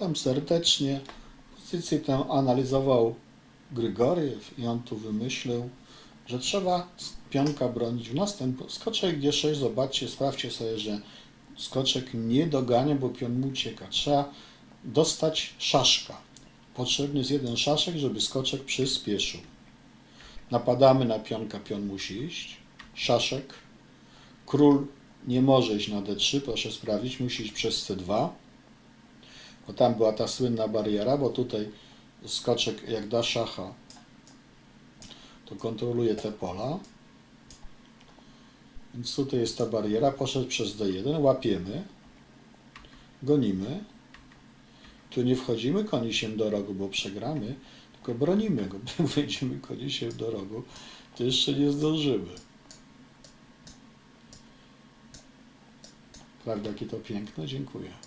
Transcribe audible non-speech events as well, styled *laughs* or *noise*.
Tam serdecznie. Pozycję tę analizował Grygoriew i on tu wymyślił, że trzeba pionka bronić w następnym. Skoczek G6, zobaczcie, sprawdźcie sobie, że skoczek nie dogania, bo pion mu ucieka. Trzeba dostać szaszka. Potrzebny jest jeden szaszek, żeby skoczek przyspieszył. Napadamy na pionka, pion musi iść. Szaszek. Król nie może iść na D3, proszę sprawdzić, musi iść przez C2. Bo tam była ta słynna bariera, bo tutaj skoczek jak da szacha, to kontroluje te pola. Więc tutaj jest ta bariera, poszedł przez D1, łapiemy, gonimy. Tu nie wchodzimy konisiem do rogu, bo przegramy, tylko bronimy go. *laughs* Wejdziemy konisiem do rogu, to jeszcze nie zdążymy. Prawda, jakie to piękne? Dziękuję.